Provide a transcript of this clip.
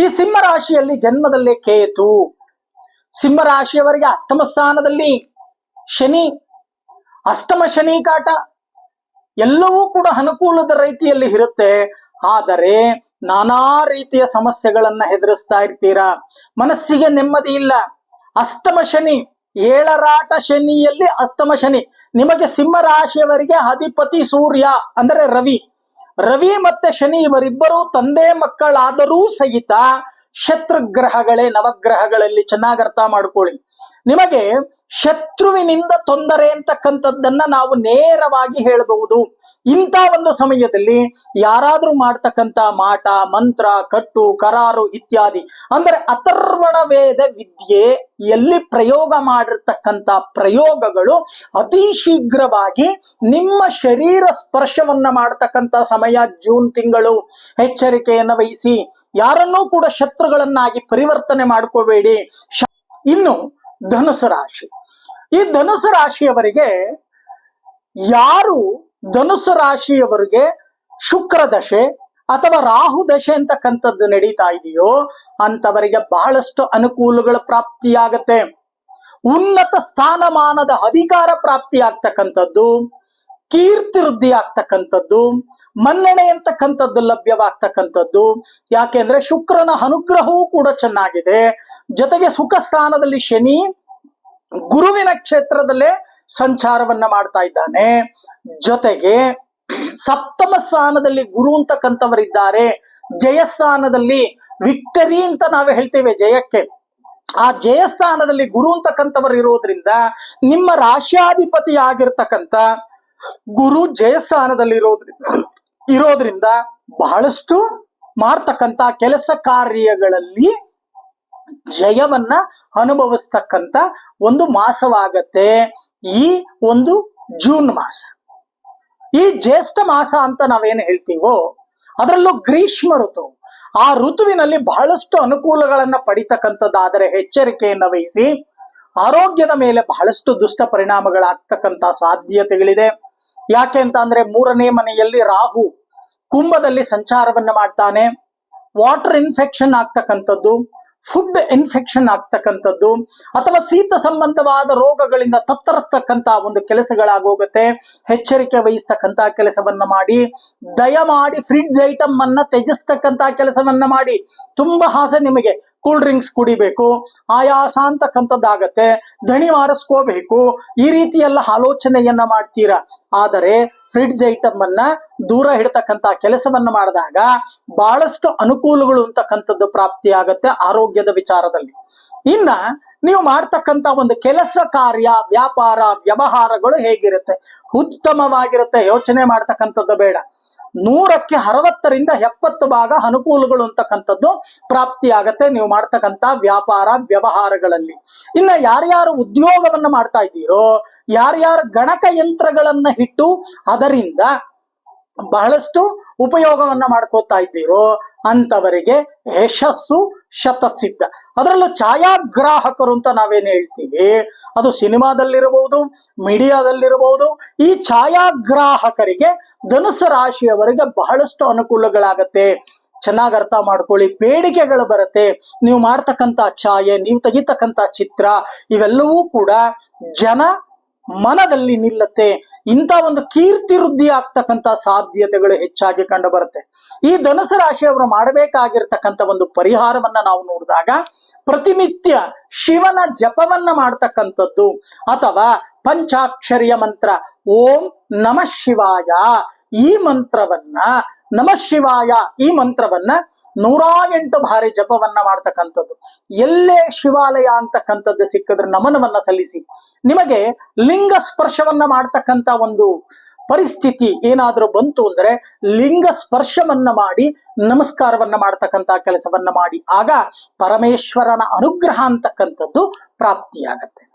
ಈ ಸಿಂಹ ರಾಶಿಯಲ್ಲಿ ಜನ್ಮದಲ್ಲೇ ಕೇತು. ಸಿಂಹ ರಾಶಿಯವರಿಗೆ ಅಷ್ಟಮ ಸ್ಥಾನದಲ್ಲಿ ಶನಿ, ಅಷ್ಟಮ ಶನಿ ಕಾಟ, ಎಲ್ಲವೂ ಕೂಡ ಅನುಕೂಲದ ರೀತಿಯಲ್ಲಿ ಇರುತ್ತೆ. ಆದರೆ ನಾನಾ ರೀತಿಯ ಸಮಸ್ಯೆಗಳನ್ನ ಎದುರಿಸ್ತಾ ಇರ್ತೀರಾ? ಮನಸ್ಸಿಗೆ ನೆಮ್ಮದಿ ಇಲ್ಲ. ಅಷ್ಟಮ ಶನಿ, ಏಳರಾಟ ಶನಿಯಲ್ಲಿ ಅಷ್ಟಮ ಶನಿ. ನಿಮಗೆ ಸಿಂಹ ರಾಶಿಯವರಿಗೆ ಅಧಿಪತಿ ಸೂರ್ಯ, ಅಂದರೆ ರವಿ. ರವಿ ಮತ್ತೆ ಶನಿ ಇವರಿಬ್ಬರು ತಂದೆ ಮಕ್ಕಳಾದರೂ ಸಹಿತ ಶತ್ರುಗ್ರಹಗಳೇ ನವಗ್ರಹಗಳಲ್ಲಿ ಚೆನ್ನಾಗಿ ಅರ್ಥ ಮಾಡ್ಕೊಳ್ಳಿ. ನಿಮಗೆ ಶತ್ರುವಿನಿಂದ ತೊಂದರೆ ಅಂತಕ್ಕಂಥದ್ದನ್ನ ನಾವು ನೇರವಾಗಿ ಹೇಳಬಹುದು. ಇಂಥ ಒಂದು ಸಮಯದಲ್ಲಿ ಯಾರಾದ್ರೂ ಮಾಡ್ತಕ್ಕಂಥ ಮಾಟ, ಮಂತ್ರ, ಕಟ್ಟು, ಕರಾರು ಇತ್ಯಾದಿ, ಅಂದ್ರೆ ಅಥರ್ವಣ ವೇದ ವಿದ್ಯೆ ಎಲ್ಲಿ ಪ್ರಯೋಗ ಮಾಡಿರ್ತಕ್ಕಂಥ ಪ್ರಯೋಗಗಳು ಅತಿ ಶೀಘ್ರವಾಗಿ ನಿಮ್ಮ ಶರೀರ ಸ್ಪರ್ಶವನ್ನ ಮಾಡತಕ್ಕಂಥ ಸಮಯ, ಜೂನ್ ತಿಂಗಳು, ಎಚ್ಚರಿಕೆಯನ್ನು ವಹಿಸಿ, ಯಾರನ್ನೂ ಕೂಡ ಶತ್ರುಗಳನ್ನಾಗಿ ಪರಿವರ್ತನೆ ಮಾಡ್ಕೋಬೇಡಿ. ಇನ್ನು ಧನುಸು ರಾಶಿ. ಈ ಧನುಸು ರಾಶಿಯವರಿಗೆ ಯಾರು ಧನುಸು ರಾಶಿಯವರಿಗೆ ಶುಕ್ರ ದಶೆ ಅಥವಾ ರಾಹು ದಶೆ ಅಂತಕ್ಕಂಥದ್ದು ನಡೀತಾ ಇದೆಯೋ ಅಂತವರಿಗೆ ಬಹಳಷ್ಟು ಅನುಕೂಲಗಳ ಪ್ರಾಪ್ತಿಯಾಗತ್ತೆ. ಉನ್ನತ ಸ್ಥಾನಮಾನದ ಅಧಿಕಾರ ಪ್ರಾಪ್ತಿ ಆಗ್ತಕ್ಕಂಥದ್ದು ಕೀರ್ತಿ ವೃದ್ಧಿ ಆಗ್ತಕ್ಕಂಥದ್ದು ಮನ್ನಣೆ ಅಂತಕ್ಕಂಥದ್ದು ಲಭ್ಯವಾಗ್ತಕ್ಕಂಥದ್ದು. ಯಾಕೆಂದ್ರೆ ಶುಕ್ರನ ಅನುಗ್ರಹವೂ ಕೂಡ ಚೆನ್ನಾಗಿದೆ. ಜೊತೆಗೆ ಸುಖ ಸ್ಥಾನದಲ್ಲಿ ಶನಿ ಗುರುವಿನ ಕ್ಷೇತ್ರದಲ್ಲೇ ಸಂಚಾರವನ್ನ ಮಾಡ್ತಾ ಇದ್ದಾನೆ. ಜೊತೆಗೆ ಸಪ್ತಮ ಸ್ಥಾನದಲ್ಲಿ ಗುರು ಅಂತಕ್ಕಂಥವರಿದ್ದಾರೆ. ಜಯಸ್ಥಾನದಲ್ಲಿ ವಿಕ್ಟರಿ ಅಂತ ನಾವು ಹೇಳ್ತೇವೆ ಜಯಕ್ಕೆ. ಆ ಜಯಸ್ಥಾನದಲ್ಲಿ ಗುರು ಅಂತಕ್ಕಂಥವರು ಇರೋದ್ರಿಂದ ನಿಮ್ಮ ರಾಶ್ಯಾಧಿಪತಿ ಆಗಿರ್ತಕ್ಕಂಥ ಗುರು ಜಯಸ್ಥಾನದಲ್ಲಿ ಇರೋದ್ರಿಂದ ಇರೋದ್ರಿಂದ ಬಹಳಷ್ಟು ಮಾಡ್ತಕ್ಕಂಥ ಕೆಲಸ ಕಾರ್ಯಗಳಲ್ಲಿ ಜಯವನ್ನ ಅನುಭವಿಸ್ತಕ್ಕಂಥ ಒಂದು ಮಾಸವಾಗತ್ತೆ ಈ ಒಂದು ಜೂನ್ ಮಾಸ. ಈ ಜ್ಯೇಷ್ಠ ಮಾಸ ಅಂತ ನಾವೇನು ಹೇಳ್ತೀವೋ ಅದರಲ್ಲೂ ಗ್ರೀಷ್ಮ ಋತು. ಆ ಋತುವಿನಲ್ಲಿ ಬಹಳಷ್ಟು ಅನುಕೂಲಗಳನ್ನ ಪಡಿತಕ್ಕಂಥದ್ದಾದರೆ ಎಚ್ಚರಿಕೆಯನ್ನ ವಹಿಸಿ ಆರೋಗ್ಯದ ಮೇಲೆ ಬಹಳಷ್ಟು ದುಷ್ಟ ಪರಿಣಾಮಗಳಾಗ್ತಕ್ಕಂಥ ಸಾಧ್ಯತೆಗಳಿದೆ. ಯಾಕೆ ಅಂತ ಅಂದ್ರೆ ಮೂರನೇ ಮನೆಯಲ್ಲಿ ರಾಹು ಕುಂಭದಲ್ಲಿ ಸಂಚಾರವನ್ನ ಮಾಡ್ತಾನೆ. ವಾಟರ್ ಇನ್ಫೆಕ್ಷನ್ ಆಗ್ತಕ್ಕಂಥದ್ದು. ಫುಡ್ ಇನ್ಫೆಕ್ಷನ್ ಆಗ್ತಕ್ಕಂಥದ್ದು ಅಥವಾ ಶೀತ ಸಂಬಂಧವಾದ ರೋಗಗಳಿಂದ ತತ್ತರಿಸ್ತಕ್ಕಂಥ ಒಂದು ಕೆಲಸಗಳಾಗೋಗುತ್ತೆ. ಎಚ್ಚರಿಕೆ ವಹಿಸ್ತಕ್ಕಂಥ ಕೆಲಸವನ್ನ ಮಾಡಿ, ದಯಮಾಡಿ ಫ್ರಿಡ್ಜ್ ಐಟಮ್ ಅನ್ನ ತ್ಯಜಿಸ್ತಕ್ಕಂಥ ಕೆಲಸವನ್ನ ಮಾಡಿ. ತುಂಬಾ ಆಸೆ ನಿಮಗೆ. ಕೂಲ್ ಡ್ರಿಂಕ್ಸ್ ಕುಡಿಬೇಕು ಆಯಾಸ ಅಂತಕ್ಕಂಥದ್ದಾಗತ್ತೆ ದಣಿ ಮಾರಿಸ್ಕೋಬೇಕು, ಈ ರೀತಿ ಎಲ್ಲ ಆಲೋಚನೆಯನ್ನ ಮಾಡ್ತೀರಾ. ಆದರೆ ಫ್ರಿಡ್ಜ್ ಐಟಮ್ ಅನ್ನ ದೂರ ಇಡ್ತಕ್ಕಂತ ಕೆಲಸವನ್ನು ಮಾಡಿದಾಗ ಬಹಳಷ್ಟು ಅನುಕೂಲಗಳು ಅಂತಕ್ಕಂಥದ್ದು ಪ್ರಾಪ್ತಿಯಾಗತ್ತೆ ಆರೋಗ್ಯದ ವಿಚಾರದಲ್ಲಿ. ಇನ್ನ ನೀವು ಮಾಡ್ತಕ್ಕಂತ ಒಂದು ಕೆಲಸ ಕಾರ್ಯ, ವ್ಯಾಪಾರ, ವ್ಯವಹಾರಗಳು ಹೇಗಿರುತ್ತೆ? ಉತ್ತಮವಾಗಿರುತ್ತೆ, ಯೋಚನೆ ಮಾಡ್ತಕ್ಕಂಥದ್ದು ಬೇಡ. ನೂರಕ್ಕೆ ಅರವತ್ತರಿಂದ ಎಪ್ಪತ್ತು ಭಾಗ ಅನುಕೂಲಗಳು ಅಂತಕ್ಕಂಥದ್ದು ಪ್ರಾಪ್ತಿಯಾಗತ್ತೆ ನೀವು ಮಾಡ್ತಕ್ಕಂಥ ವ್ಯಾಪಾರ, ವ್ಯವಹಾರಗಳಲ್ಲಿ. ಇನ್ನ ಯಾರ್ಯಾರು ಉದ್ಯೋಗವನ್ನ ಮಾಡ್ತಾ ಇದ್ದೀರೋ, ಯಾರ್ಯಾರು ಗಣಕ ಯಂತ್ರಗಳನ್ನ ಇಟ್ಟು ಅದರಿಂದ ಬಹಳಷ್ಟು ಉಪಯೋಗವನ್ನ ಮಾಡ್ಕೋತಾ ಇದ್ದೀರೋ ಅಂತವರಿಗೆ ಯಶಸ್ಸು ಶತಸಿದ್ಧ. ಅದರಲ್ಲೂ ಛಾಯಾಗ್ರಾಹಕರು ಅಂತ ನಾವೇನು ಹೇಳ್ತೀವಿ? ಅದು ಸಿನಿಮಾದಲ್ಲಿರಬಹುದು, ಮೀಡಿಯಾದಲ್ಲಿರಬಹುದು, ಈ ಛಾಯಾಗ್ರಾಹಕರಿಗೆ ಧನುಸು ರಾಶಿಯವರಿಗೆ ಬಹಳಷ್ಟು ಅನುಕೂಲಗಳಾಗತ್ತೆ. ಚೆನ್ನಾಗಿ ಅರ್ಥ ಮಾಡ್ಕೊಳ್ಳಿ, ಬೇಡಿಕೆಗಳು ಬರುತ್ತೆ. ನೀವು ಮಾಡ್ತಕ್ಕಂಥ ಛಾಯೆ, ನೀವು ತೆಗಿತಕ್ಕಂಥ ಚಿತ್ರ, ಇವೆಲ್ಲವೂ ಕೂಡ ಜನ ಮನದಲ್ಲಿ ನಿಲ್ಲತ್ತೆ. ಇಂಥ ಒಂದು ಕೀರ್ತಿ ವೃದ್ಧಿ ಆಗ್ತಕ್ಕಂಥ ಸಾಧ್ಯತೆಗಳು ಹೆಚ್ಚಾಗಿ ಕಂಡು ಬರುತ್ತೆ ಈ ಧನುಸು ರಾಶಿಯವರು ಮಾಡಬೇಕಾಗಿರ್ತಕ್ಕಂಥ ಒಂದು ಪರಿಹಾರವನ್ನ ನಾವು ನೋಡಿದಾಗ ಪ್ರತಿನಿತ್ಯ ಶಿವನ ಜಪವನ್ನ ಮಾಡ್ತಕ್ಕಂಥದ್ದು ಅಥವಾ ಪಂಚಾಕ್ಷರಿಯ ಮಂತ್ರ, ಓಂ ನಮಃ ಶಿವಾಯ. ಈ ಮಂತ್ರವನ್ನ ನಮಃ ಶಿವಾಯ ಈ ಮಂತ್ರವನ್ನ ನೂರಾ ಎಂಟು ಬಾರಿ ಜಪವನ್ನ ಮಾಡ್ತಕ್ಕಂಥದ್ದು. ಎಲ್ಲೇ ಶಿವಾಲಯ ಅಂತಕ್ಕಂಥದ್ದು ಸಿಕ್ಕಿದ್ರೆ ನಮನವನ್ನ ಸಲ್ಲಿಸಿ. ನಿಮಗೆ ಲಿಂಗ ಸ್ಪರ್ಶವನ್ನ ಮಾಡ್ತಕ್ಕಂಥ ಒಂದು ಪರಿಸ್ಥಿತಿ ಏನಾದರೂ ಬಂತು ಅಂದ್ರೆ ಲಿಂಗ ಸ್ಪರ್ಶವನ್ನ ಮಾಡಿ ನಮಸ್ಕಾರವನ್ನ ಮಾಡ್ತಕ್ಕಂಥ ಕೆಲಸವನ್ನ ಮಾಡಿ. ಆಗ ಪರಮೇಶ್ವರನ ಅನುಗ್ರಹ ಅಂತಕ್ಕಂಥದ್ದು ಪ್ರಾಪ್ತಿಯಾಗತ್ತೆ.